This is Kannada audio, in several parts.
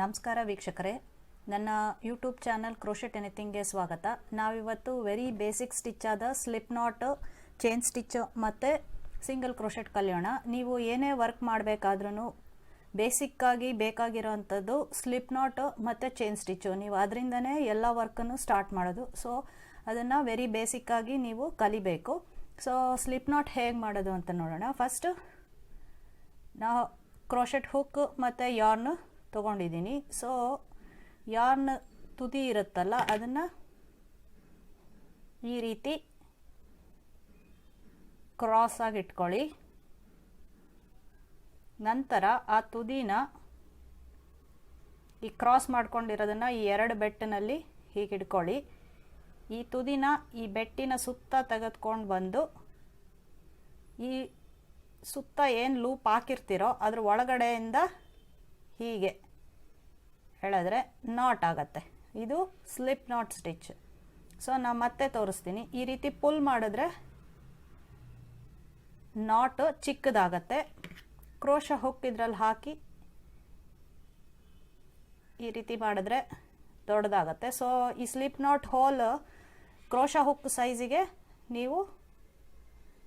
ನಮಸ್ಕಾರ ವೀಕ್ಷಕರೇ. ನನ್ನ ಯೂಟ್ಯೂಬ್ ಚಾನಲ್ ಕ್ರೋಶೆಟ್ ಎನಿಥಿಂಗ್ಗೆ ಸ್ವಾಗತ. ನಾವಿವತ್ತು ವೆರಿ ಬೇಸಿಕ್ ಸ್ಟಿಚ್ ಆದ ಸ್ಲಿಪ್ ನಾಟ್ ಚೈನ್ ಸ್ಟಿಚ್ ಮತ್ತು ಸಿಂಗಲ್ ಕ್ರೋಶೆಟ್ ಕಲಿಯೋಣ. ನೀವು ಏನೇ ವರ್ಕ್ ಮಾಡಬೇಕಾದ್ರೂ ಬೇಸಿಕ್ಕಾಗಿ ಬೇಕಾಗಿರೋವಂಥದ್ದು ಸ್ಲಿಪ್ ನಾಟ್ ಮತ್ತು ಚೈನ್ ಸ್ಟಿಚ್ಚು ನೀವು ಅದರಿಂದನೇ ಎಲ್ಲ ವರ್ಕನ್ನು ಸ್ಟಾರ್ಟ್ ಮಾಡೋದು. ಸೊ ಅದನ್ನು ವೆರಿ ಬೇಸಿಕ್ಕಾಗಿ ನೀವು ಕಲಿಬೇಕು. ಸೊ ಸ್ಲಿಪ್ ನಾಟ್ ಹೇಗೆ ಮಾಡೋದು ಅಂತ ನೋಡೋಣ. ಫಸ್ಟ್ ನಾ ಕ್ರೋಶೆಟ್ ಹುಕ್ ಮತ್ತು ಯಾರ್ನ್ ತೊಗೊಂಡಿದ್ದೀನಿ. ಸೊ ಯಾರ್ನ ತುದಿ ಇರುತ್ತಲ್ಲ, ಅದನ್ನು ಈ ರೀತಿ ಕ್ರಾಸ್ ಆಗಿ ಇಟ್ಕೊಳ್ಳಿ. ನಂತರ ಆ ತುದಿನ ಈ ಕ್ರಾಸ್ ಮಾಡ್ಕೊಂಡಿರೋದನ್ನು ಈ ಎರಡು ಬೆಟ್ಟಿನಲ್ಲಿ ಹೀಗೆ ಇಟ್ಕೊಳ್ಳಿ. ಈ ತುದಿನ ಈ ಬೆಟ್ಟಿನ ಸುತ್ತ ತೆಗೆದುಕೊಂಡು ಬಂದು ಈ ಸುತ್ತ ಏನು ಲೂಪ್ ಹಾಕಿರ್ತೀರೋ ಅದ್ರ ಒಳಗಡೆಯಿಂದ ಹೀಗೆ ಹೇಳಿದ್ರೆ ನಾಟ್ ಆಗತ್ತೆ. ಇದು ಸ್ಲಿಪ್ ನಾಟ್ ಸ್ಟಿಚ್ ಸೊ ನಾನು ಮತ್ತೆ ತೋರಿಸ್ತೀನಿ. ಈ ರೀತಿ ಪುಲ್ ಮಾಡಿದ್ರೆ ನಾಟ್ ಚಿಕ್ಕದಾಗತ್ತೆ. ಕ್ರೋಶ ಹುಕ್ ಇದ್ರಲ್ಲಿ ಹಾಕಿ ಈ ರೀತಿ ಮಾಡಿದ್ರೆ ದೊಡ್ಡದಾಗತ್ತೆ. ಸೊ ಈ slip knot hole crochet hook ಸೈಜಿಗೆ ನೀವು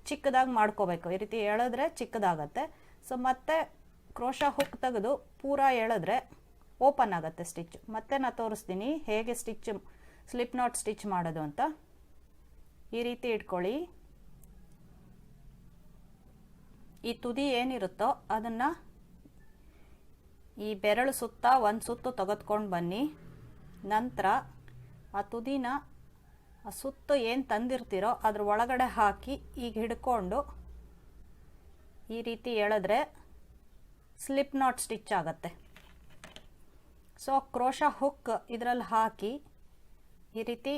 ಚಿಕ್ಕದಾಗಿ ಮಾಡ್ಕೋಬೇಕು. ಈ ರೀತಿ ಎಳೆದ್ರೆ ಚಿಕ್ಕದಾಗತ್ತೆ. ಸೊ ಮತ್ತೆ ಕ್ರೋಶ ಹುಕ್ ತೆಗೆದು ಪೂರ ಎಳೆದ್ರೆ ಓಪನ್ ಆಗುತ್ತೆ ಸ್ಟಿಚ್. ಮತ್ತೆ ನಾನು ತೋರಿಸ್ತೀನಿ ಹೇಗೆ ಸ್ಟಿಚ್, ಸ್ಲಿಪ್ ನಾಟ್ ಸ್ಟಿಚ್ ಮಾಡೋದು ಅಂತ. ಈ ರೀತಿ ಇಟ್ಕೊಳ್ಳಿ. ಈ ತುದಿ ಏನಿರುತ್ತೋ ಅದನ್ನು ಈ ಬೆರಳು ಸುತ್ತ, ಒಂದು ಸುತ್ತು ತೆಗೆದುಕೊಂಡು ಬನ್ನಿ. ನಂತರ ಆ ತುದಿನ, ಆ ಸುತ್ತು ಏನು ತಂದಿರ್ತೀರೋ ಅದ್ರ ಒಳಗಡೆ ಹಾಕಿ ಈಗ ಹಿಡ್ಕೊಂಡು ಈ ರೀತಿ ಹೇಳಿದ್ರೆ ಸ್ಲಿಪ್ ನಾಟ್ ಸ್ಟಿಚ್ ಆಗುತ್ತೆ. ಸೊ ಕ್ರೋಶ ಹುಕ್ ಇದರಲ್ಲಿ ಹಾಕಿ ಈ ರೀತಿ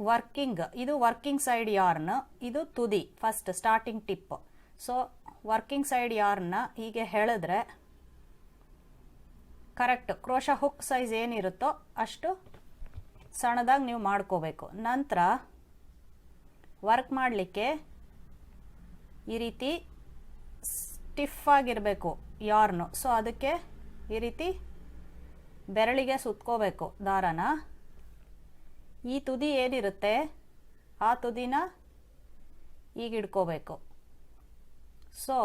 ವರ್ಕಿಂಗ್ ಇದು ವರ್ಕಿಂಗ್ ಸೈಡ್ ಯಾರ್ನ್ ಇದು ತುದಿ first starting tip so working side ಯಾರ್ನ ಹೀಗೆ ಹೇಳಿದ್ರೆ ಕರೆಕ್ಟ್ ಕ್ರೋಶ ಹುಕ್ ಸೈಜ್ ಏನಿರುತ್ತೋ ಅಷ್ಟು ಸಣ್ಣದಾಗಿ ನೀವು ಮಾಡ್ಕೋಬೇಕು. ನಂತರ ವರ್ಕ್ ಮಾಡಲಿಕ್ಕೆ ಈ ರೀತಿ ಸ್ಟಿಫ್ ಆಗಿರಬೇಕು ಯಾರ್ನು ಸೊ ಅದಕ್ಕೆ ಈ ರೀತಿ ಬೆರಳಿಗೆ ಸುತ್ಕೋಬೇಕು ದಾರನ. ಈ ತುದಿ ಏನಿರುತ್ತೆ? ಆ ತುದಿನ ಈಗ ಇಡ್ಕೋಬೇಕು. ಸೊ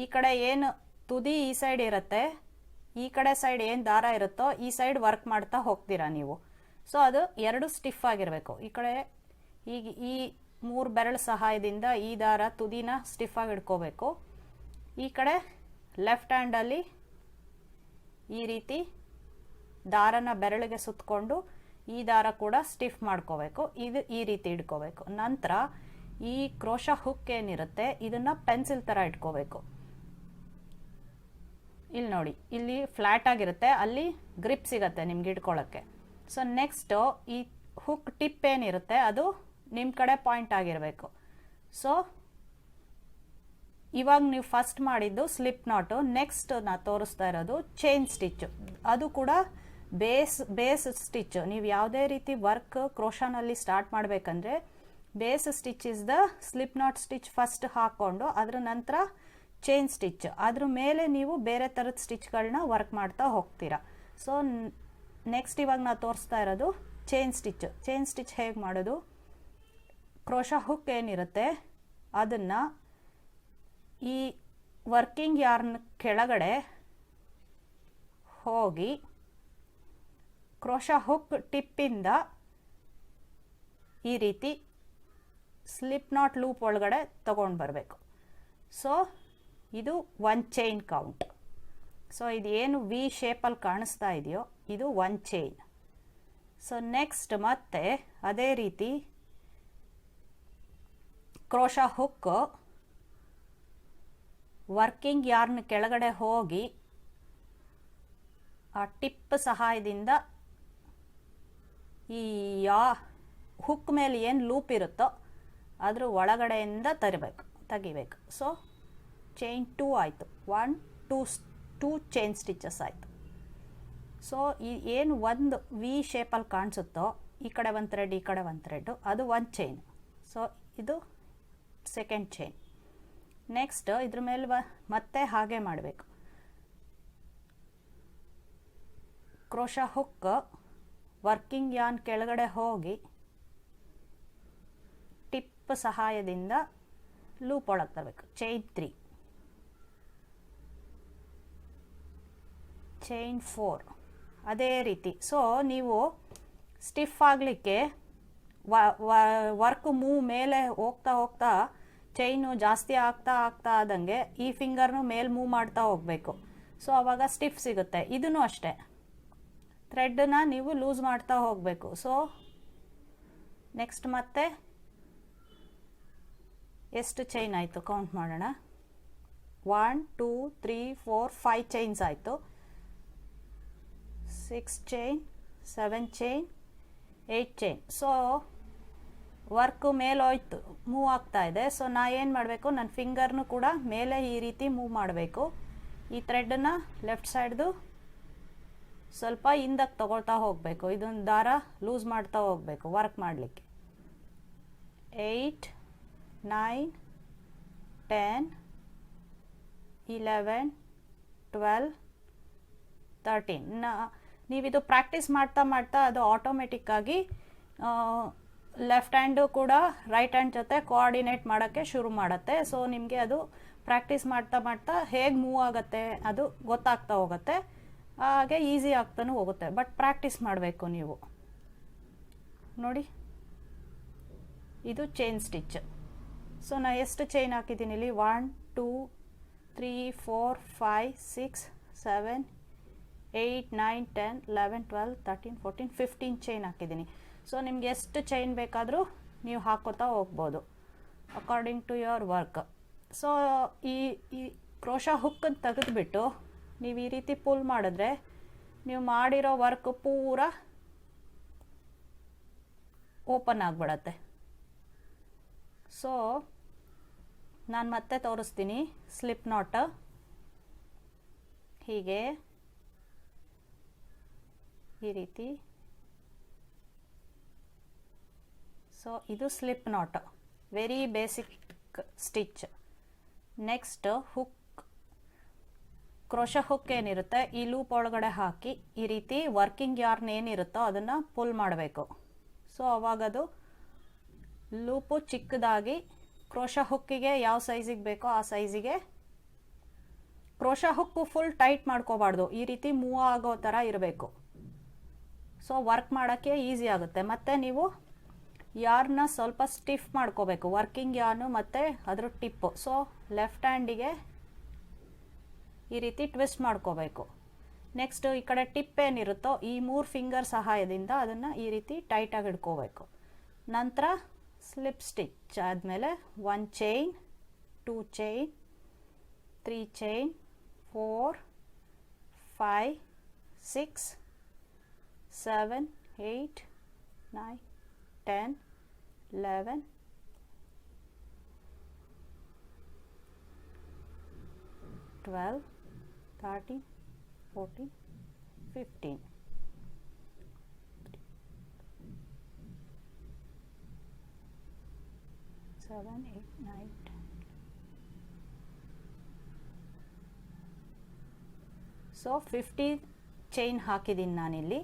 ಈ ಕಡೆ ಏನು ತುದಿ ಈ ಸೈಡ್ ಇರುತ್ತೆ, ಈ ಕಡೆ ಸೈಡ್ ಏನು ದಾರ ಇರುತ್ತೋ ಈ ಸೈಡ್ ವರ್ಕ್ ಮಾಡ್ತಾ ಹೋಗ್ತೀರಾ ನೀವು. ಸೊ ಅದು ಎರಡು ಸ್ಟಿಫ್ ಆಗಿರಬೇಕು. ಈ ಕಡೆ ಈಗ ಈ ಮೂರು ಬೆರಳು ಸಹಾಯದಿಂದ ಈ ದಾರ ತುದಿನ ಸ್ಟಿಫ್ ಆಗಿ ಇಡ್ಕೋಬೇಕು. ಈ ಕಡೆ ಲೆಫ್ಟ್ ಹ್ಯಾಂಡಲ್ಲಿ ಈ ರೀತಿ ದಾರನ ಬೆರಳಿಗೆ ಸುತ್ತಕೊಂಡು ಈ ದಾರ ಕೂಡ ಸ್ಟಿಫ್ ಮಾಡ್ಕೋಬೇಕು. ಇದು ಈ ರೀತಿ ಇಟ್ಕೋಬೇಕು. ನಂತರ ಈ ಕ್ರೋಶ ಹುಕ್ ಏನಿರುತ್ತೆ, ಇದನ್ನ ಪೆನ್ಸಿಲ್ ಥರ ಇಟ್ಕೋಬೇಕು. ಇಲ್ಲಿ ನೋಡಿ, ಇಲ್ಲಿ ಫ್ಲ್ಯಾಟ್ ಆಗಿರುತ್ತೆ, ಅಲ್ಲಿ ಗ್ರಿಪ್ ಸಿಗತ್ತೆ ನಿಮ್ಗೆ ಇಟ್ಕೊಳ್ಳೋಕ್ಕೆ ಸೊ ನೆಕ್ಸ್ಟು ಈ ಹುಕ್ ಟಿಪ್ ಏನಿರುತ್ತೆ, ಅದು ನಿಮ್ಮ ಕಡೆ ಪಾಯಿಂಟ್ ಆಗಿರಬೇಕು. ಸೊ ಇವಾಗ ನೀವು ಫಸ್ಟ್ ಮಾಡಿದ್ದು ಸ್ಲಿಪ್ ನಾಟು ನೆಕ್ಸ್ಟ್ ನಾ ತೋರಿಸ್ತಾ ಇರೋದು ಚೈನ್ ಸ್ಟಿಚ್ಚು ಅದು ಕೂಡ ಬೇಸ್ ಬೇಸ್ ಸ್ಟಿಚ್ ನೀವು ಯಾವುದೇ ರೀತಿ ವರ್ಕ್ ಕ್ರೋಶನಲ್ಲಿ ಸ್ಟಾರ್ಟ್ ಮಾಡಬೇಕಂದ್ರೆ base stitch is the slip knot stitch first ಹಾಕ್ಕೊಂಡು ಅದರ ನಂತರ ಚೈನ್ ಸ್ಟಿಚ್ ಅದ್ರ ಮೇಲೆ ನೀವು ಬೇರೆ ಥರದ ಸ್ಟಿಚ್ಗಳನ್ನ ವರ್ಕ್ ಮಾಡ್ತಾ ಹೋಗ್ತೀರಾ. ಸೊ ನೆಕ್ಸ್ಟ್ ಇವಾಗ ನಾವು ತೋರಿಸ್ತಾ ಇರೋದು ಚೈನ್ ಸ್ಟಿಚ್ ಚೈನ್ ಸ್ಟಿಚ್ ಹೇಗೆ ಮಾಡೋದು? ಕ್ರೋಶ ಹುಕ್ ಏನಿರುತ್ತೆ, ಅದನ್ನು ಈ ವರ್ಕಿಂಗ್ ಯಾರ್ನ್ ಕೆಳಗಡೆ ಹೋಗಿ ಕ್ರೋಶ ಹುಕ್ ಟಿಪ್ಪಿಂದ ಈ ರೀತಿ ಸ್ಲಿಪ್ ನಾಟ್ ಲೂಪ್ ಒಳಗಡೆ ತಗೊಂಡು ಬರಬೇಕು. ಸೊ ಇದು ಒನ್ ಚೈನ್ ಕೌಂಟ್ ಸೊ ಇದು ಏನು ವಿ ಶೇಪಲ್ಲಿ ಕಾಣಿಸ್ತಾ ಇದೆಯೋ, ಇದು ಒನ್ ಚೈನ್ ಸೊ ನೆಕ್ಸ್ಟ್ ಮತ್ತೆ ಅದೇ ರೀತಿ ಕ್ರೋಶ ಹುಕ್ ವರ್ಕಿಂಗ್ ಯಾರ್ನ್ ಕೆಳಗಡೆ ಹೋಗಿ ಆ ಟಿಪ್ ಸಹಾಯದಿಂದ ಈ ಯಾ ಹುಕ್ ಮೇಲೆ ಏನು ಲೂಪ್ ಇರುತ್ತೋ ಅದ್ರ ಒಳಗಡೆಯಿಂದ ತರಬೇಕು, ತೆಗಿಬೇಕು. ಸೊ ಚೈನ್ ಟೂ ಆಯಿತು. One two two chain stitches ಆಯಿತು. ಸೊ ಈ ಏನು ಒಂದು ವಿ ಶೇಪಲ್ಲಿ ಕಾಣಿಸುತ್ತೋ, ಈ ಕಡೆ ಒಂದು ಥ್ರೆಡ್ ಈ ಕಡೆ ಒಂದು ಥ್ರೆಡ್ಡು ಅದು ಒಂದು ಚೈನ್ ಸೊ ಇದು ಸೆಕೆಂಡ್ ಚೈನ್ ನೆಕ್ಸ್ಟ್ ಇದ್ರ ಮೇಲೆ ಮತ್ತೆ ಹಾಗೆ ಮಾಡಬೇಕು. ಕ್ರೋಶ ಹುಕ್ ವರ್ಕಿಂಗ್ ಯಾನ್ ಕೆಳಗಡೆ ಹೋಗಿ, ಟಿಪ್ ಸಹಾಯದಿಂದ ಲೂಪ್ ಒಳಗೆ ತರಬೇಕು. Chain three. Chain four. ಅದೇ ರೀತಿ. ಸೊ, ನೀವು ಸ್ಟಿಫ್ ಆಗಲಿಕ್ಕೆ ವರ್ಕ್ ಮೂವ್ ಮೇಲೆ ಹೋಗ್ತಾ ಹೋಗ್ತಾ ಚೈನು ಜಾಸ್ತಿ ಆಗ್ತಾ ಆಗ್ತಾ ಆದಂಗೆ ಈ ಫಿಂಗರ್ನು ಮೇಲ್ ಮೂವ್ ಮಾಡ್ತಾ ಹೋಗಬೇಕು. ಸೊ ಅವಾಗ ಸ್ಟಿಫ್ ಸಿಗುತ್ತೆ. ಇದೂ ಅಷ್ಟೇ. ಥ್ರೆಡ್ನ ನೀವು ಲೂಸ್ ಮಾಡ್ತಾ ಹೋಗಬೇಕು. ಸೊ ನೆಕ್ಸ್ಟ್ ಮತ್ತೆ ಎಷ್ಟು ಚೈನ್ ಆಯಿತು? ಕೌಂಟ್ ಮಾಡೋಣ. One two three four five chains ಆಯಿತು. Six chain seven chain eight chain so work ಮೇಲೋಯ್ತು, move ಆಗ್ತಾ ಇದೆ. ಸೊ ನಾ ಏನು ಮಾಡಬೇಕು? ನನ್ನ ಫಿಂಗರ್ನು ಕೂಡ ಮೇಲೆ ಈ ರೀತಿ ಮೂವ್ ಮಾಡಬೇಕು. ಈ ಥ್ರೆಡನ್ನು ಲೆಫ್ಟ್ ಸೈಡ್ದು ಸ್ವಲ್ಪ ಹಿಂದಕ್ಕೆ ತಗೊಳ್ತಾ ಹೋಗಬೇಕು. ಇದೊಂದು ದಾರ ಲೂಸ್ ಮಾಡ್ತಾ ಹೋಗಬೇಕು ವರ್ಕ್ ಮಾಡಲಿಕ್ಕೆ. Eight, nine, ten, eleven, twelve, thirteen. ನೀವಿದು practice ಮಾಡ್ತಾ ಮಾಡ್ತಾ ಅದು ಆಟೋಮೆಟಿಕ್ಕಾಗಿ ಲೆಫ್ಟ್ ಹ್ಯಾಂಡು ಕೂಡ ರೈಟ್ ಹ್ಯಾಂಡ್ ಜೊತೆ ಕೋಆರ್ಡಿನೇಟ್ ಮಾಡೋಕ್ಕೆ ಶುರು ಮಾಡುತ್ತೆ. ಸೊ ನಿಮಗೆ ಅದು ಪ್ರಾಕ್ಟೀಸ್ ಮಾಡ್ತಾ ಮಾಡ್ತಾ ಹೇಗೆ ಮೂವ್ ಆಗುತ್ತೆ ಅದು ಗೊತ್ತಾಗ್ತಾ ಹೋಗುತ್ತೆ. ಹಾಗೆ ಈಸಿ ಆಗ್ತಾನೂ ಹೋಗುತ್ತೆ. ಬಟ್ ಪ್ರಾಕ್ಟೀಸ್ ಮಾಡಬೇಕು ನೀವು. ನೋಡಿ. ಇದು ಚೈನ್ ಸ್ಟಿಚ್ ಸೊ ನಾ ಎಷ್ಟು ಚೈನ್ ಹಾಕಿದ್ದೀನಿ ಇಲ್ಲಿ? One two three four five six seven eight nine ten eleven twelve thirteen fourteen fifteen chain ಹಾಕಿದ್ದೀನಿ. ಸೊ ನಿಮ್ಗೆ ಎಷ್ಟು ಚೈನ್ ಬೇಕಾದರೂ ನೀವು ಹಾಕೋತಾ ಹೋಗ್ಬೋದು according to your work so ಈ ಈ ಕ್ರೋಶ ಹುಕ್ಕನ್ನು ತೆಗೆದುಬಿಟ್ಟು ನೀವು ಈ ರೀತಿ ಪುಲ್ ಮಾಡಿದ್ರೆ ನೀವು ಮಾಡಿರೋ ವರ್ಕ್ ಪೂರ ಓಪನ್ ಆಗಿಬಿಡತ್ತೆ. ಸೊ ನಾನು ಮತ್ತೆ ತೋರಿಸ್ತೀನಿ ಸ್ಲಿಪ್ ನಾಟ್ ಹೀಗೆ ಈ ರೀತಿ ಸೊ ಇದು slip knot very basic stitch next hook crochet hook ಏನಿರುತ್ತೆ? ಈ ಲೂಪ್ ಒಳಗಡೆ ಹಾಕಿ, ಈ ರೀತಿ ವರ್ಕಿಂಗ್ ಯಾರ್ನ್ ಏನಿರುತ್ತೋ ಅದನ್ನು ಪುಲ್ ಮಾಡಬೇಕು. ಸೊ ಅವಾಗದು ಲೂಪು ಚಿಕ್ಕದಾಗಿ ಕ್ರೋಶ ಹುಕ್ಕಿಗೆ ಯಾವ ಸೈಜಿಗೆ ಬೇಕೋ ಆ ಸೈಜಿಗೆ ಕ್ರೋಶ ಹುಕ್ಕು ಫುಲ್ ಟೈಟ್ ಮಾಡ್ಕೋಬಾರ್ದು. ಈ ರೀತಿ ಮೂವ್ ಆಗೋ ಥರ ಇರಬೇಕು. ಸೊ ವರ್ಕ್ ಮಾಡೋಕ್ಕೆ ಈಸಿ ಆಗುತ್ತೆ. ಮತ್ತು ನೀವು ಯಾರ್ನ ಸ್ವಲ್ಪ ಸ್ಟಿಫ್ ಮಾಡ್ಕೋಬೇಕು. ವರ್ಕಿಂಗ್ ಯಾರ್ನು ಮತ್ತು ಅದ್ರ ಟಿಪ್ಪು ಸೊ ಲೆಫ್ಟ್ ಹ್ಯಾಂಡಿಗೆ ಈ ರೀತಿ ಟ್ವಿಸ್ಟ್ ಮಾಡ್ಕೋಬೇಕು. ನೆಕ್ಸ್ಟ್ ಈ ಕಡೆ ಟಿಪ್ ಏನಿರುತ್ತೋ ಈ ಮೂರು ಫಿಂಗರ್ ಸಹಾಯದಿಂದ ಅದನ್ನು ಈ ರೀತಿ ಟೈಟಾಗಿ ಇಡ್ಕೋಬೇಕು. ನಂತರ ಸ್ಲಿಪ್ ಸ್ಟಿಚ್ ಆದಮೇಲೆ one chain two chain three chain four five six seven eight nine ten eleven twelve thirteen fourteen fifteen seven eight nine ten so fifty chain ಹಾಕಿದ್ದೀನಿ ನಾನಿಲ್ಲಿ.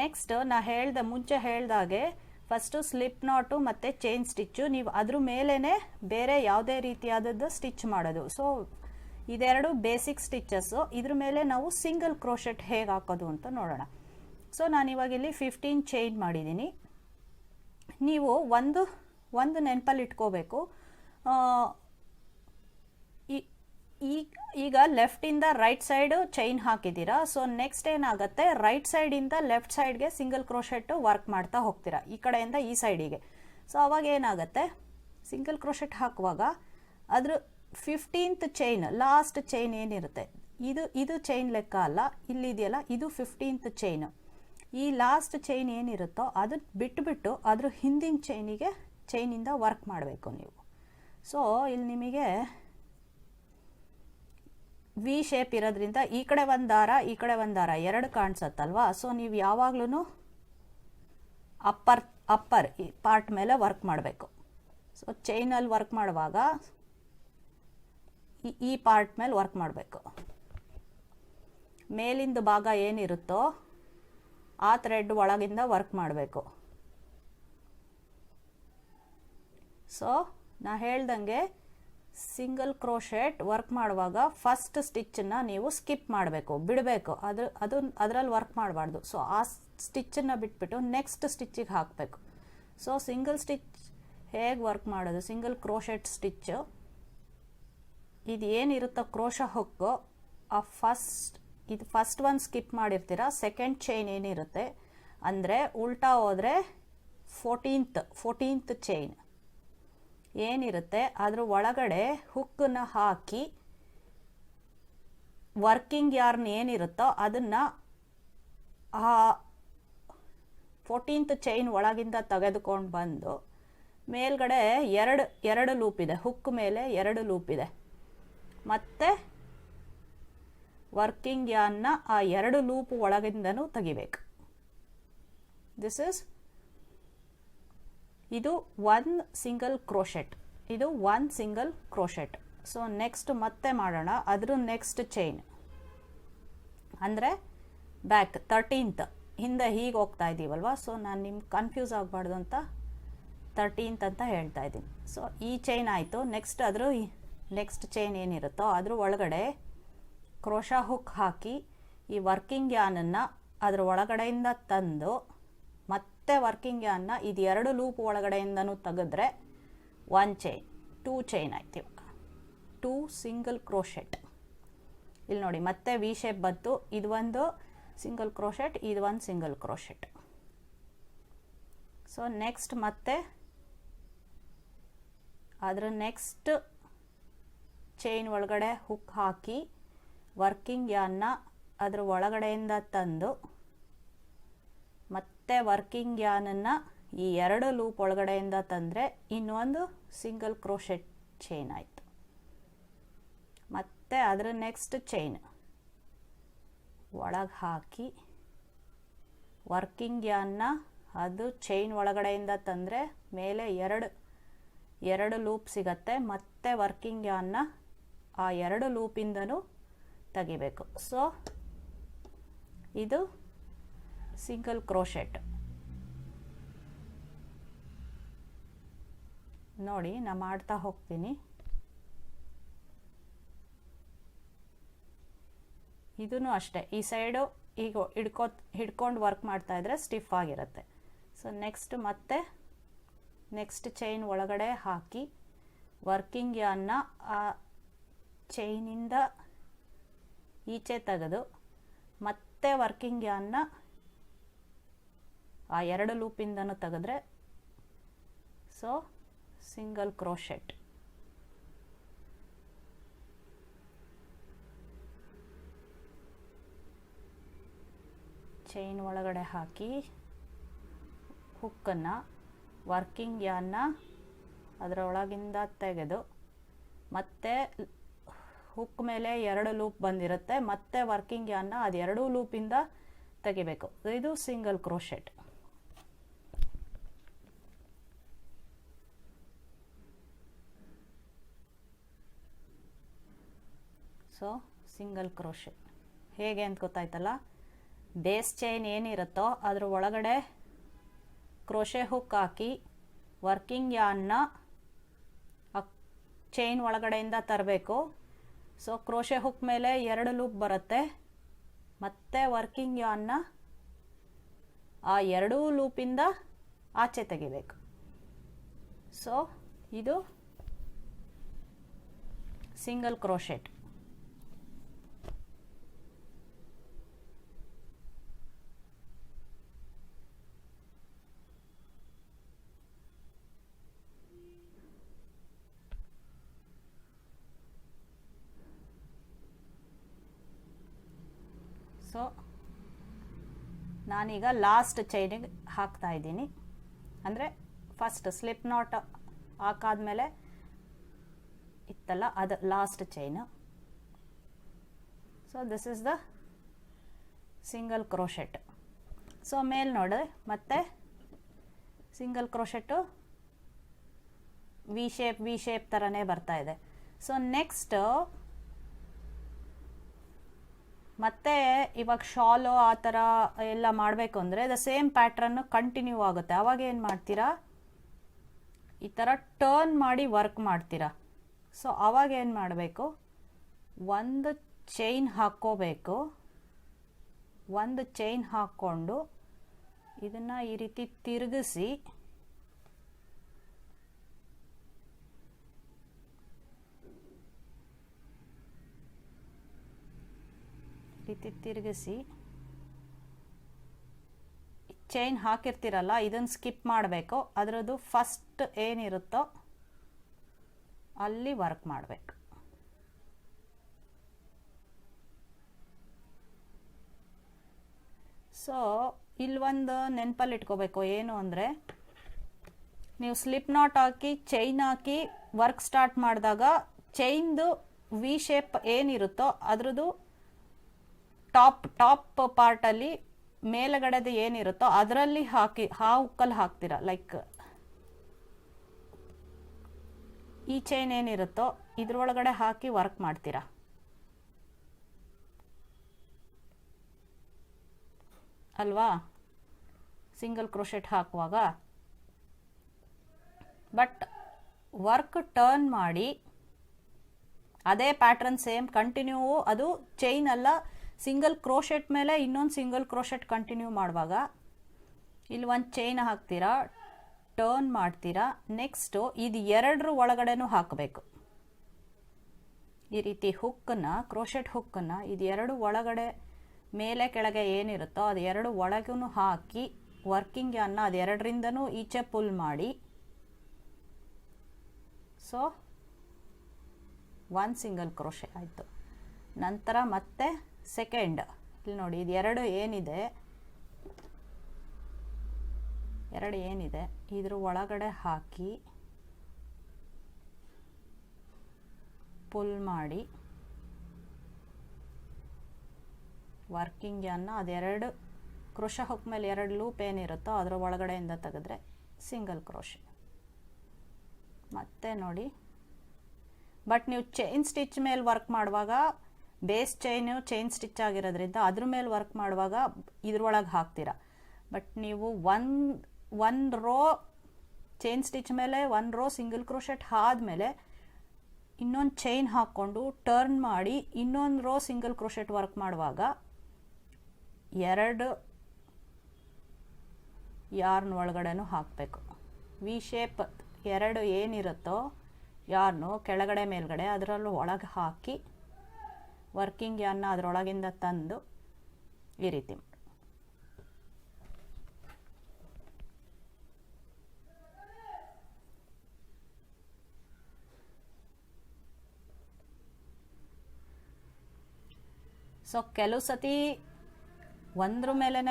ನೆಕ್ಸ್ಟ್ ನಾ ಹೇಳ್ದೆ, ಮುಂಚೆ ಹೇಳ್ದಾಗೆ ಫಸ್ಟು ಸ್ಲಿಪ್ ನಾಟು ಮತ್ತು ಚೈನ್ ಸ್ಟಿಚ್ಚು ನೀವು ಅದ್ರ ಮೇಲೇ ಬೇರೆ ಯಾವುದೇ ರೀತಿಯಾದದ್ದು ಸ್ಟಿಚ್ ಮಾಡೋದು. ಸೊ ಇದೆರಡು ಬೇಸಿಕ್ ಸ್ಟಿಚ್ಚಸ್ಸು ಇದ್ರ ಮೇಲೆ ನಾವು ಸಿಂಗಲ್ ಕ್ರೋಶೆಟ್ ಹೇಗೆ ಹಾಕೋದು ಅಂತ ನೋಡೋಣ. ಸೊ ನಾನು ಇವಾಗ ಇಲ್ಲಿ ಫಿಫ್ಟೀನ್ ಚೈನ್ ಮಾಡಿದ್ದೀನಿ. ನೀವು ಒಂದು ಒಂದು ನೆನಪಲ್ಲಿ ಇಟ್ಕೋಬೇಕು. ಈಗ ಈಗ ಲೆಫ್ಟಿಂದ ರೈಟ್ ಸೈಡು ಚೈನ್ ಹಾಕಿದ್ದೀರಾ? ಸೊ ನೆಕ್ಸ್ಟ್ ಏನಾಗುತ್ತೆ? ರೈಟ್ ಸೈಡಿಂದ ಲೆಫ್ಟ್ ಸೈಡ್ಗೆ ಸಿಂಗಲ್ ಕ್ರೋಶೆಟ್ಟು ವರ್ಕ್ ಮಾಡ್ತಾ ಹೋಗ್ತೀರಾ? ಈ ಕಡೆಯಿಂದ ಈ ಸೈಡಿಗೆ ಸೊ ಅವಾಗ ಏನಾಗುತ್ತೆ? ಸಿಂಗಲ್ ಕ್ರೋಶೆಟ್ ಹಾಕುವಾಗ ಅದ್ರ ಫಿಫ್ಟೀನ್ತ್ ಚೈನ್ ಲಾಸ್ಟ್ ಚೈನ್ ಏನಿರುತ್ತೆ? ಇದು ಇದು ಚೈನ್ ಲೆಕ್ಕ ಅಲ್ಲ ಇಲ್ಲಿದೆಯಲ್ಲ ಇದು ಫಿಫ್ಟೀನ್ತ್ ಚೈನ್ ಈ ಲಾಸ್ಟ್ ಚೈನ್ ಏನಿರುತ್ತೋ ಅದನ್ನ ಬಿಟ್ಟುಬಿಟ್ಟು ಅದ್ರ ಹಿಂದಿನ ಚೈನಿಗೆ ಚೈನಿಂದ ವರ್ಕ್ ಮಾಡಬೇಕು ನೀವು. ಸೊ ಇಲ್ಲಿ ನಿಮಗೆ ವಿ ಶೇಪ್ ಇರೋದ್ರಿಂದ ಈ ಕಡೆ ಒಂದು ದಾರ, ಈ ಕಡೆ ಒಂದು ದಾರ, ಎರಡು ಕಾಣಿಸತ್ತಲ್ವಾ? ಸೊ ನೀವು ಯಾವಾಗ್ಲೂ ಅಪ್ಪರ್ ಅಪ್ಪರ್ ಪಾರ್ಟ್ ಮೇಲೆ ವರ್ಕ್ ಮಾಡಬೇಕು. ಸೊ ಚೈನಲ್ಲಿ ವರ್ಕ್ ಮಾಡುವಾಗ ಈ ಈ ಪಾರ್ಟ್ ಮೇಲೆ ವರ್ಕ್ ಮಾಡಬೇಕು. ಮೇಲಿಂದ ಭಾಗ ಏನಿರುತ್ತೋ ಆ ಥ್ರೆಡ್ ಒಳಗಿಂದ ವರ್ಕ್ ಮಾಡಬೇಕು. ಸೊ ನಾ ಹೇಳ್ದಂಗೆ ಸಿಂಗಲ್ ಕ್ರೋಶೆಟ್ ವರ್ಕ್ ಮಾಡುವಾಗ ಫಸ್ಟ್ ಸ್ಟಿಚ್ಚನ್ನು ನೀವು ಸ್ಕಿಪ್ ಮಾಡಬೇಕು, ಬಿಡಬೇಕು. ಅದ್ರ ಅದು ಅದರಲ್ಲಿ ವರ್ಕ್ ಮಾಡಬಾರ್ದು. ಸೊ ಆ ಸ್ಟಿಚ್ಚನ್ನು ಬಿಟ್ಬಿಟ್ಟು ನೆಕ್ಸ್ಟ್ ಸ್ಟಿಚ್ಚಿಗೆ ಹಾಕಬೇಕು. ಸೊ ಸಿಂಗಲ್ ಸ್ಟಿಚ್ ಹೇಗೆ ವರ್ಕ್ ಮಾಡೋದು? ಸಿಂಗಲ್ ಕ್ರೋಶೆಟ್ ಸ್ಟಿಚ್ಚು ಇದು ಏನಿರುತ್ತೋ ಕ್ರೋಶ ಹೊಕ್ಕು, ಆ ಫಸ್ಟ್ ಇದು ಫಸ್ಟ್ ಒಂದು ಸ್ಕಿಪ್ ಮಾಡಿರ್ತೀರ? ಸೆಕೆಂಡ್ ಚೈನ್ ಏನಿರುತ್ತೆ? ಅಂದರೆ ಉಲ್ಟಾ ಹೋದರೆ ಫೋರ್ಟೀನ್ತ್ ಫೋರ್ಟೀನ್ತ್ ಚೈನ್ ಏನಿರುತ್ತೆ? ಅದ್ರ ಒಳಗಡೆ ಹುಕ್ಕನ್ನ ಹಾಕಿ, ವರ್ಕಿಂಗ್ ಯಾರ್ನ್ ಏನಿರುತ್ತೋ ಅದನ್ನು ಆ ಫೋರ್ಟೀನ್ತ್ ಚೈನ್ ಒಳಗಿಂದ ತೆಗೆದುಕೊಂಡು ಬಂದು, ಮೇಲ್ಗಡೆ ಎರಡು ಎರಡು ಲೂಪ್ ಇದೆ. ಹುಕ್ ಮೇಲೆ ಎರಡು ಲೂಪ್ ಇದೆ. ಮತ್ತು ವರ್ಕಿಂಗ್ ಯಾನ್ನ ಆ ಎರಡು ಲೂಪ್ ಒಳಗಿಂದನೂ ತೆಗಿಬೇಕು. ದಿಸ್ ಇಸ್ ಇದು ಒನ್ ಸಿಂಗಲ್ ಕ್ರೋಶೆಟ್ ಇದು one single crochet so next ಮತ್ತೆ ಮಾಡೋಣ. ಅದ್ರ ನೆಕ್ಸ್ಟ್ ಚೈನ್ ಅಂದರೆ ಬ್ಯಾಕ್ ತರ್ಟೀನ್ತ್ ಹಿಂದೆ ಹೀಗೆ ಹೋಗ್ತಾ ಇದ್ದೀವಲ್ವ ಸೊ ನಾನು ನಿಮ್ಗೆ ಕನ್ಫ್ಯೂಸ್ ಆಗಬಾರ್ದು ಅಂತ ತರ್ಟೀನ್ತ್ ಅಂತ ಹೇಳ್ತಾ ಇದ್ದೀನಿ. ಸೊ ಈ ಚೈನ್ ಆಯಿತು. ನೆಕ್ಸ್ಟ್ ಅದ್ರ ನೆಕ್ಸ್ಟ್ ಚೈನ್ ಏನಿರುತ್ತೋ, ಅದ್ರ ಒಳಗಡೆ ಕ್ರೋಶ ಹುಕ್ ಹಾಕಿ ಈ ವರ್ಕಿಂಗ್ ಯಾನನ್ನು ಅದ್ರ ಒಳಗಡೆಯಿಂದ ತಂದು ಮತ್ತೆ ವರ್ಕಿಂಗ್ ಯಾನ್ನ ಇದು ಎರಡು ಲೂಪ್ ಒಳಗಡೆಯಿಂದನೂ ತೆಗೆದ್ರೆ ಒನ್ ಚೈನ್ ಟೂ ಚೈನ್ ಆಯ್ತು ಇವಾಗ. ಟೂ ಸಿಂಗಲ್ ಕ್ರೋಶೆಟ್ ಇಲ್ಲಿ ನೋಡಿ, ಮತ್ತೆ ವಿ ಶೇಪ್ ಬಂತು. ಇದು ಒಂದು ಸಿಂಗಲ್ ಕ್ರೋಶೆಟ್ ಇದು ಒಂದು ಸಿಂಗಲ್ ಕ್ರೋಶೆಟ್ ಸೊ ನೆಕ್ಸ್ಟ್ ಮತ್ತೆ ಅದರ ನೆಕ್ಸ್ಟ್ ಚೈನ್ ಒಳಗಡೆ ಹುಕ್ ಹಾಕಿ ವರ್ಕಿಂಗ್ ಯಾನ್ನ ಅದರ ಒಳಗಡೆಯಿಂದ ತಂದು ಮತ್ತೆ ವರ್ಕಿಂಗ್ ಯಾನನ್ನು ಈ ಎರಡು ಲೂಪ್ ಒಳಗಡೆಯಿಂದ ತಂದರೆ ಇನ್ನೊಂದು ಸಿಂಗಲ್ ಕ್ರೋಶೆಟ್ ಚೈನ್ ಆಯಿತು. ಮತ್ತು ಅದರ ನೆಕ್ಸ್ಟ್ ಚೈನ್ ಒಳಗೆ ಹಾಕಿ ವರ್ಕಿಂಗ್ ಯಾನ್ನ ಅದು ಚೈನ್ ಒಳಗಡೆಯಿಂದ ತಂದರೆ ಮೇಲೆ ಎರಡು ಎರಡು ಲೂಪ್ ಸಿಗತ್ತೆ, ಮತ್ತೆ ವರ್ಕಿಂಗ್ ಯಾನ್ನ ಆ ಎರಡು ಲೂಪಿಂದನೂ ತೆಗಿಬೇಕು. ಸೊ ಇದು ಸಿಂಗಲ್ crochet ನೋಡಿ, ನಾ ಮಾಡ್ತಾ ಹೋಗ್ತೀನಿ. ಇದೂ ಅಷ್ಟೇ. ಈ ಸೈಡು ಈಗ ಹಿಡ್ಕೋ ಹಿಡ್ಕೊಂಡು ವರ್ಕ್ ಮಾಡ್ತಾ ಇದ್ರೆ ಸ್ಟಿಫ್ ಆಗಿರುತ್ತೆ. ಸೊ ನೆಕ್ಸ್ಟ್ ಮತ್ತೆ ನೆಕ್ಸ್ಟ್ ಚೈನ್ ಒಳಗಡೆ ಹಾಕಿ ವರ್ಕಿಂಗ್ ಯಾನ್ನ ಆ ಚೈನಿಂದ ಈಚೆ ತೆಗೆದು ಮತ್ತೆ ವರ್ಕಿಂಗ್ ಯಾನ್ನ ಆ ಎರಡು ಲೂಪಿಂದನೂ ತೆಗೆದ್ರೆ ಸೊ ಸಿಂಗಲ್ ಕ್ರೋಶೆಟ್ ಚೈನ್ ಒಳಗಡೆ ಹಾಕಿ ಹುಕ್ಕನ್ನು ವರ್ಕಿಂಗ್ ಯಾನ್ನ ಅದರ ಒಳಗಿಂದ ತೆಗೆದು ಮತ್ತೆ ಹುಕ್ ಮೇಲೆ ಎರಡು ಲೂಪ್ ಬಂದಿರುತ್ತೆ, ಮತ್ತೆ ವರ್ಕಿಂಗ್ ಯಾನ್ನ ಅದೆರಡೂ ಲೂಪಿಂದ ತೆಗಿಬೇಕು. ಇದು single crochet so single crochet ಹೇಗೆ ಅಂತ ಗೊತ್ತಾಯ್ತಲ್ಲ? ಬೇಸ್ ಚೈನ್ ಏನಿರುತ್ತೋ ಅದ್ರ ಒಳಗಡೆ ಕ್ರೋಶೆ ಹುಕ್ ಹಾಕಿ ವರ್ಕಿಂಗ್ ಯಾನ್ನ ಚೈನ್ ಒಳಗಡೆಯಿಂದ ತರಬೇಕು. ಸೊ ಕ್ರೋಶೆ ಹುಕ್ ಮೇಲೆ ಎರಡು ಲೂಪ್ ಬರುತ್ತೆ. ಮತ್ತೆ ವರ್ಕಿಂಗ್ ಯಾನ್ನ ಆ ಎರಡೂ ಲೂಪಿಂದ ಆಚೆ ತೆಗಿಬೇಕು. ಸೊ ಇದು ಸಿಂಗಲ್ ಕ್ರೋಶೆಟ್ ಸೊ ನಾನೀಗ ಲಾಸ್ಟ್ ಚೈನಿಗೆ ಹಾಕ್ತಾ ಇದ್ದೀನಿ. ಅಂದರೆ ಫಸ್ಟ್ ಸ್ಲಿಪ್ ನಾಟ್ ಹಾಕಾದ್ಮೇಲೆ ಇತ್ತಲ್ಲ ಅದು last chain so this is the single crochet so ಮೇಲೆ ನೋಡಿ ಮತ್ತೆ single crochet V shape V shape ಥರನೇ ಬರ್ತಾ ಇದೆ. ಸೊ ನೆಕ್ಸ್ಟ್ ಮತ್ತೆ ಇವಾಗ ಶಾಲು ಆ ಥರ ಎಲ್ಲ ಮಾಡಬೇಕು ಅಂದರೆ ದ ಸೇಮ್ ಪ್ಯಾಟ್ರನ್ನು ಕಂಟಿನ್ಯೂ ಆಗುತ್ತೆ. ಆವಾಗ ಏನು ಮಾಡ್ತೀರಾ? ಈ ಥರ ಟರ್ನ್ ಮಾಡಿ ವರ್ಕ್ ಮಾಡ್ತೀರಾ. ಸೊ ಅವಾಗ ಏನು ಮಾಡಬೇಕು? ಒಂದು ಚೈನ್ ಹಾಕ್ಕೋಬೇಕು. ಒಂದು ಚೈನ್ ಹಾಕ್ಕೊಂಡು ಇದನ್ನು ಈ ರೀತಿ ತಿರುಗಿಸಿ ರೀತಿ ತಿರುಗಿಸಿ ಚೈನ್ ಹಾಕಿರ್ತೀರಲ್ಲ ಇದನ್ನು ಸ್ಕಿಪ್ ಮಾಡಬೇಕು. ಅದರದ್ದು ಫಸ್ಟ್ ಏನಿರುತ್ತೋ ಅಲ್ಲಿ ವರ್ಕ್ ಮಾಡಬೇಕು. ಸೊ ಇಲ್ಲೊಂದು ನೆನಪಲ್ಲಿ ಇಟ್ಕೋಬೇಕು. ಏನು ಅಂದರೆ, ನೀವು ಸ್ಲಿಪ್ ನಾಟ್ ಹಾಕಿ ಚೈನ್ ಹಾಕಿ ವರ್ಕ್ ಸ್ಟಾರ್ಟ್ ಮಾಡಿದಾಗ ಚೈನ್ದು ವಿ ಶೇಪ್ ಏನಿರುತ್ತೋ, ಅದ್ರದ್ದು ಟಾಪ್ ಟಾಪ್ ಪಾರ್ಟಲ್ಲಿ ಮೇಲುಗಡೆದು ಏನಿರುತ್ತೋ ಅದರಲ್ಲಿ ಹಾಕಿ ಹಾ ಉಕ್ಕಲ್ಲಿ ಹಾಕ್ತೀರಾ? ಲೈಕ್ ಈ ಚೈನ್ ಏನಿರುತ್ತೋ ಇದ್ರೊಳಗಡೆ ಹಾಕಿ ವರ್ಕ್ ಮಾಡ್ತೀರಾ? ಅಲ್ವಾ? ಸಿಂಗಲ್ ಕ್ರೋಶೆಟ್ ಹಾಕುವಾಗ. ಬಟ್ ವರ್ಕ್ ಟರ್ನ್ ಮಾಡಿ, ಅದೇ ಪ್ಯಾಟ್ರನ್ ಸೇಮ್ ಕಂಟಿನ್ಯೂ ಅದು ಚೈನ್ ಅಲ್ಲ ಸಿಂಗಲ್ ಕ್ರೋಶೆಟ್ ಮೇಲೆ ಇನ್ನೊಂದು ಸಿಂಗಲ್ ಕ್ರೋಶೆಟ್ ಕಂಟಿನ್ಯೂ ಮಾಡುವಾಗ ಇಲ್ಲಿ ಒಂದು ಚೈನ್ ಹಾಕ್ತೀರಾ, ಟರ್ನ್ ಮಾಡ್ತೀರಾ, ನೆಕ್ಸ್ಟು ಇದು ಎರಡರ ಒಳಗಡೆನೂ ಹಾಕಬೇಕು. ಈ ರೀತಿ ಹುಕ್ಕನ್ನು, ಕ್ರೋಶೆಟ್ ಹುಕ್ಕನ್ನು ಇದು ಎರಡು ಒಳಗಡೆ ಮೇಲೆ ಕೆಳಗೆ ಏನಿರುತ್ತೋ ಅದು ಎರಡು ಒಳಗೂ ಹಾಕಿ ವರ್ಕಿಂಗ್ ಅನ್ನ ಅದು ಎರಡರಿಂದನೂ ಈಚೆ ಪುಲ್ ಮಾಡಿ. ಸೊ ಒನ್ ಸಿಂಗಲ್ ಕ್ರೋಶೆ ಆಯಿತು. ನಂತರ ಮತ್ತೆ ಸೆಕೆಂಡ್ ಇಲ್ಲಿ ನೋಡಿ, ಇದು ಎರಡು ಏನಿದೆ? ಎರಡು ಏನಿದೆ? ಇದ್ರ ಒಳಗಡೆ ಹಾಕಿ ಪುಲ್ ಮಾಡಿ ವರ್ಕಿಂಗ್ ಅನ್ನ ಅದೆರಡು, ಕ್ರೋಶ ಹುಕ್ ಮೇಲೆ ಎರಡು ಲೂಪ್ ಏನಿರುತ್ತೋ ಅದರ ಒಳಗಡೆಯಿಂದ ತೆಗೆದ್ರೆ ಸಿಂಗಲ್ ಕ್ರೋಶ ಮತ್ತೆ ನೋಡಿ ಬಟ್ ನೀವು ಚೈನ್ ಸ್ಟಿಚ್ ಮೇಲೆ ವರ್ಕ್ ಮಾಡುವಾಗ ಬೇಸ್ ಚೈನು, ಚೈನ್ ಸ್ಟಿಚ್ ಆಗಿರೋದ್ರಿಂದ ಅದ್ರ ಮೇಲೆ ವರ್ಕ್ ಮಾಡುವಾಗ ಇದ್ರೊಳಗೆ ಹಾಕ್ತೀರ. ಬಟ್ ನೀವು one one row chain stitch ಮೇಲೆ, ಒನ್ ರೋ ಸಿಂಗಲ್ ಕ್ರೋಶೆಟ್ ಆದಮೇಲೆ ಇನ್ನೊಂದು ಚೈನ್ ಹಾಕ್ಕೊಂಡು ಟರ್ನ್ ಮಾಡಿ ಇನ್ನೊಂದು ರೋ ಸಿಂಗಲ್ ಕ್ರೋಶೆಟ್ ವರ್ಕ್ ಮಾಡುವಾಗ ಎರಡು ಯಾರ್ನ ಒಳಗಡೆನೂ ಹಾಕಬೇಕು. ವಿ ಶೇಪ್ ಎರಡು ಏನಿರುತ್ತೋ ಯಾರ್ನು ಕೆಳಗಡೆ ಮೇಲ್ಗಡೆ ಅದರಲ್ಲೂ ಒಳಗೆ ಹಾಕಿ ವರ್ಕಿಂಗ್ ಯಾನ್ನ ಅದರೊಳಗಿಂದ ತಂದು ಈ ರೀತಿ ಸೊ ಕೆಲವು ಸತಿ ಒಂದ್ರ ಮೇಲೇ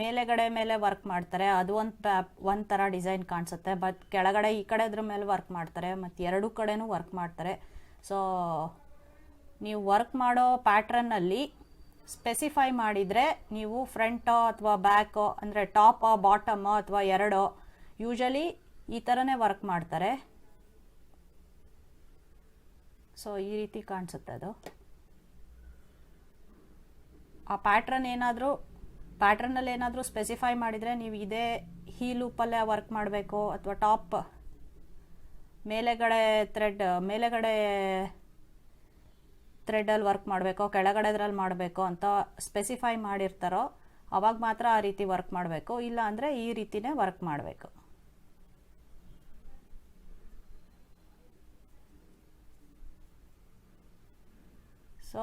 ಮೇಲೆಗಡೆ ಮೇಲೆ ವರ್ಕ್ ಮಾಡ್ತಾರೆ. ಅದು ಒಂದು ಪ್ಯಾ ಒಂದು ಥರ ಡಿಸೈನ್ ಕಾಣಿಸುತ್ತೆ. ಬಟ್ ಕೆಳಗಡೆ ಈ ಕಡೆ ಅದ್ರ ಮೇಲೆ ವರ್ಕ್ ಮಾಡ್ತಾರೆ. ಮತ್ತು ಎರಡೂ ಕಡೆನೂ ವರ್ಕ್ ಮಾಡ್ತಾರೆ. ಸೊ ನೀವು ವರ್ಕ್ ಮಾಡೋ ಪ್ಯಾಟ್ರನ್ನಲ್ಲಿ ಸ್ಪೆಸಿಫೈ ಮಾಡಿದರೆ ನೀವು ಫ್ರಂಟೋ ಅಥವಾ ಬ್ಯಾಕೋ ಅಂದರೆ ಟಾಪೋ ಬಾಟಮೋ ಅಥವಾ ಎರಡೋ ಯೂಶಲಿ ಈ ಥರನೇ ವರ್ಕ್ ಮಾಡ್ತಾರೆ. ಸೊ ಈ ರೀತಿ ಕಾಣಿಸುತ್ತೆ ಅದು. ಆ ಪ್ಯಾಟ್ರನ್ ಏನಾದರೂ ಪ್ಯಾಟ್ರನಲ್ಲಿ ಏನಾದರೂ ಸ್ಪೆಸಿಫೈ ಮಾಡಿದರೆ ನೀವು ಇದೇ ಹೀ ಲೂಪಲ್ಲೇ ವರ್ಕ್ ಮಾಡಬೇಕು, ಅಥವಾ ಟಾಪ್ ಮೇಲೆಗಡೆ ಥ್ರೆಡ್ ಮೇಲೆಗಡೆ ಥ್ರೆಡಲ್ಲಿ ವರ್ಕ್ ಮಾಡಬೇಕೋ ಕೆಳಗಡೆದ್ರಲ್ಲಿ ಮಾಡಬೇಕು ಅಂತ ಸ್ಪೆಸಿಫೈ ಮಾಡಿರ್ತಾರೋ, ಅವಾಗ ಮಾತ್ರ ಆ ರೀತಿ ವರ್ಕ್ ಮಾಡಬೇಕು. ಇಲ್ಲ ಅಂದರೆ ಈ ರೀತಿನೇ ವರ್ಕ್ ಮಾಡಬೇಕು. ಸೊ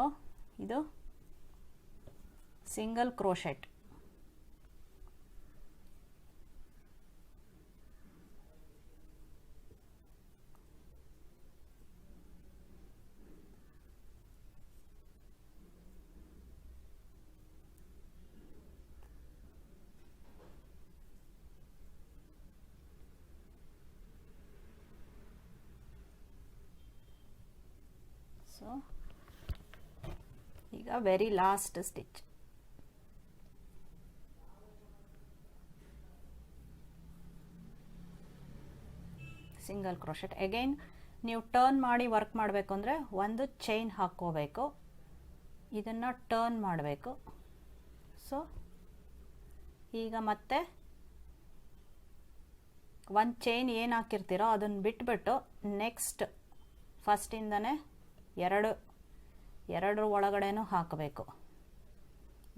ಇದು ಸಿಂಗಲ್ ಕ್ರೋಶೆಟ್ ಸೊ ಈಗ very last stitch single crochet again ನೀವು ಟರ್ನ್ ಮಾಡಿ ವರ್ಕ್ ಮಾಡಬೇಕು ಅಂದರೆ ಒಂದು ಚೈನ್ ಹಾಕ್ಕೋಬೇಕು. ಇದನ್ನು ಟರ್ನ್ ಮಾಡಬೇಕು. ಸೊ ಈಗ ಮತ್ತೆ ಒಂದು ಚೈನ್ ಏನು ಹಾಕಿರ್ತೀರೋ ಅದನ್ನು ಬಿಟ್ಬಿಟ್ಟು ನೆಕ್ಸ್ಟ್ ಫಸ್ಟಿಂದನೇ ಎರಡು, ಎರಡರ ಒಳಗಡೆನೂ ಹಾಕಬೇಕು.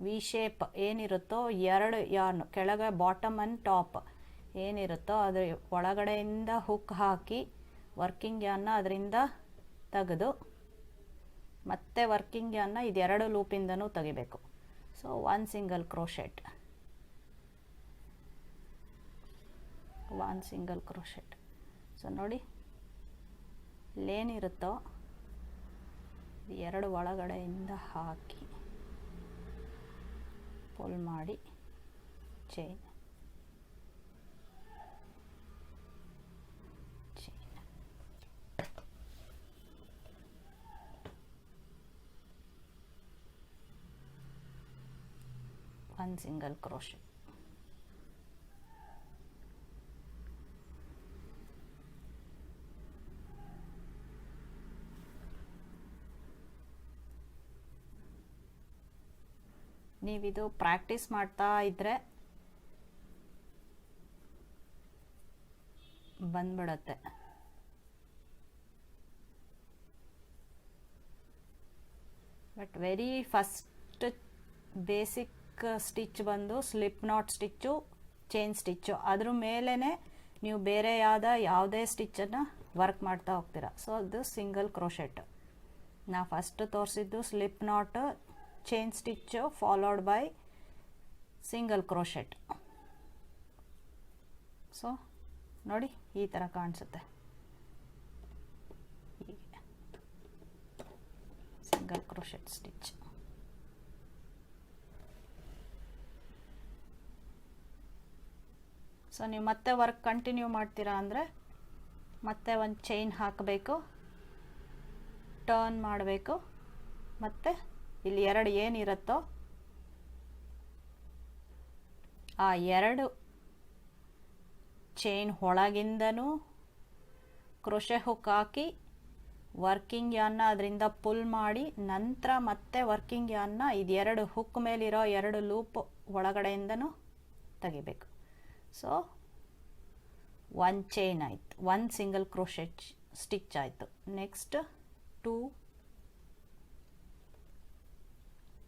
ವಿ ಶೇಪ್ ಏನಿರುತ್ತೋ ಎರಡು ಯಾರ್ನು ಕೆಳಗೆ ಬಾಟಮ್ ಆ್ಯಂಡ್ ಟಾಪ್ ಏನಿರುತ್ತೋ ಅದ್ರ ಒಳಗಡೆಯಿಂದ ಹುಕ್ ಹಾಕಿ ವರ್ಕಿಂಗ್ ಯಾನ್ನ ಅದರಿಂದ ತೆಗೆದು ಮತ್ತೆ ವರ್ಕಿಂಗ್ ಯಾನ್ನ ಇದೆರಡು ಲೂಪಿಂದನೂ ತೆಗಿಬೇಕು. So one single crochet one single crochet so ನೋಡಿ ಇಲ್ಲೇನಿರುತ್ತೋ ಎರಡು ಒಳಗಡೆಯಿಂದ ಹಾಕಿ. ಪುಲ್ ಮಾಡಿ. Chain. Chain. One single crochet ನೀವಿದು practice ಮಾಡ್ತಾ ಇದ್ದರೆ ಬಂದ್ಬಿಡತ್ತೆ. But very first basic stitch ಬಂದು slip knot stitch chain stitch ಅದ್ರ ಮೇಲೇ ನೀವು ಬೇರೆ ಯಾವ್ದ, ಯಾವುದೇ ಸ್ಟಿಚ್ಚನ್ನು ವರ್ಕ್ ಮಾಡ್ತಾ ಹೋಗ್ತೀರಾ. ಸೊ ಅದು ಸಿಂಗಲ್ ಕ್ರೋಶೆಟ್ ನಾ ಫಸ್ಟ್ ತೋರಿಸಿದ್ದು slip knot chain stitch followed by single crochet so ನೋಡಿ ಈ ಥರ ಕಾಣಿಸುತ್ತೆ. ಹೀಗೆ. ಸಿಂಗಲ್ ಕ್ರೋಶೆಟ್ ಸ್ಟಿಚ್ ಸೊ ನೀವು ಮತ್ತೆ ವರ್ಕ್ ಕಂಟಿನ್ಯೂ ಮಾಡ್ತೀರಾ ಅಂದರೆ ಮತ್ತೆ ಒಂದು ಚೈನ್ ಹಾಕಬೇಕು. ಟರ್ನ್ ಮಾಡಬೇಕು. ಮತ್ತು ಇಲ್ಲಿ ಎರಡು ಏನಿರುತ್ತೋ? ಆ ಎರಡು ಚೈನ್ ಒಳಗಿಂದನೂ ಕ್ರೋಶೆ ಹುಕ್ ಹಾಕಿ ವರ್ಕಿಂಗ್ ಯಾನ್ನ ಅದರಿಂದ ಪುಲ್ ಮಾಡಿ ನಂತರ ಮತ್ತೆ ವರ್ಕಿಂಗ್ ಯಾನ್ನ ಇದೆರಡು ಹುಕ್ ಮೇಲಿರೋ ಎರಡು ಲೂಪ್ ಒಳಗಡೆಯಿಂದನೂ ತೆಗಿಬೇಕು. ಸೊ ಒನ್ ಚೈನ್ ಆಯಿತು. ಒನ್ ಸಿಂಗಲ್ ಕ್ರೋಶೆಟ್ ಸ್ಟಿಚ್ ಆಯಿತು. Next two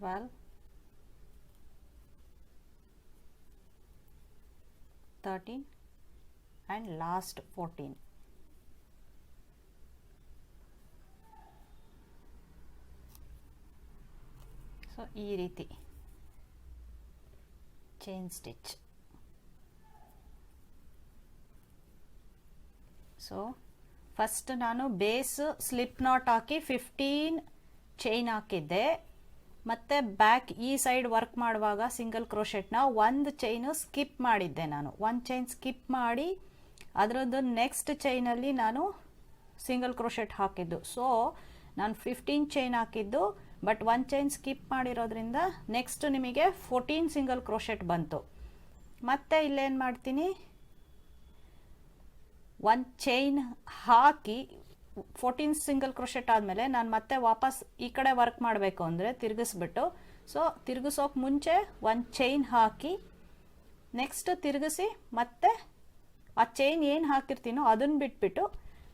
Twelve, thirteen, and last fourteen. So ಈ ರೀತಿ. ಚೈನ್ ಸ್ಟಿಚ್ ಸೊ ಫಸ್ಟ್ ನಾನು ಬೇಸ್ ಸ್ಲಿಪ್ ನಾಟ್ ಹಾಕಿ ಫಿಫ್ಟೀನ್ ಚೈನ್ ಹಾಕಿದ್ದೆ. ಮತ್ತು ಬ್ಯಾಕ್ ಈ ಸೈಡ್ ವರ್ಕ್ ಮಾಡುವಾಗ ಸಿಂಗಲ್ ಕ್ರೋಶೆಟ್ನ ಒಂದು ಚೈನು ಸ್ಕಿಪ್ ಮಾಡಿದ್ದೆ ನಾನು. ಒಂದು ಚೈನ್ ಸ್ಕಿಪ್ ಮಾಡಿ ಅದರದ್ದು ನೆಕ್ಸ್ಟ್ ಚೈನಲ್ಲಿ ನಾನು ಸಿಂಗಲ್ ಕ್ರೋಶೆಟ್ ಹಾಕಿದ್ದು. ಸೊ ನಾನು ಫಿಫ್ಟೀನ್ ಚೈನ್ ಹಾಕಿದ್ದು ಬಟ್ ಒನ್ ಚೈನ್ ಸ್ಕಿಪ್ ಮಾಡಿರೋದ್ರಿಂದ ನೆಕ್ಸ್ಟ್ ನಿಮಗೆ ಫೋರ್ಟೀನ್ ಸಿಂಗಲ್ ಕ್ರೋಶೆಟ್ ಬಂತು. ಮತ್ತೆ ಇಲ್ಲೇನು ಮಾಡ್ತೀನಿ? ಒಂದು ಚೈನ್ ಹಾಕಿ ಫೋರ್ಟೀನ್ ಸಿಂಗಲ್ ಕ್ರೋಶೆಟ್ ಆದಮೇಲೆ ನಾನು ಮತ್ತೆ ವಾಪಸ್ ಈ ಕಡೆ ವರ್ಕ್ ಮಾಡಬೇಕು ಅಂದರೆ ತಿರುಗಿಸ್ಬಿಟ್ಟು ಸೊ ತಿರುಗಿಸೋಕೆ ಮುಂಚೆ ಒಂದು ಚೈನ್ ಹಾಕಿ ನೆಕ್ಸ್ಟ್ ತಿರುಗಿಸಿ ಮತ್ತೆ ಆ ಚೈನ್ ಏನು ಹಾಕಿರ್ತೀನೋ ಅದನ್ನು ಬಿಟ್ಬಿಟ್ಟು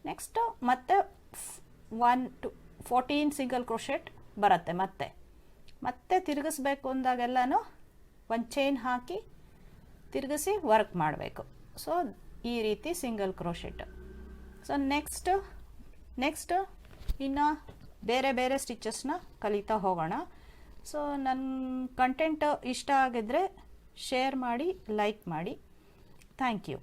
ನೆಕ್ಸ್ಟು ಮತ್ತೆ one two fourteen single crochet ಬರುತ್ತೆ ಮತ್ತೆ. ಮತ್ತೆ ತಿರುಗಿಸ್ಬೇಕು ಅಂದಾಗೆಲ್ಲನೂ ಒಂದು ಚೈನ್ ಹಾಕಿ ತಿರುಗಿಸಿ ವರ್ಕ್ ಮಾಡಬೇಕು. ಸೊ ಈ ರೀತಿ single crochet so next next ಇನ್ನು ಬೇರೆ ಬೇರೆ ಸ್ಟಿಚಸ್ನ ಕಲಿತಾ ಹೋಗೋಣ. ಸೊ ನನ್ನ ಕಂಟೆಂಟ್ ಇಷ್ಟ ಆಗಿದ್ರೆ ಶೇರ್ ಮಾಡಿ ಲೈಕ್ ಮಾಡಿ. Thank you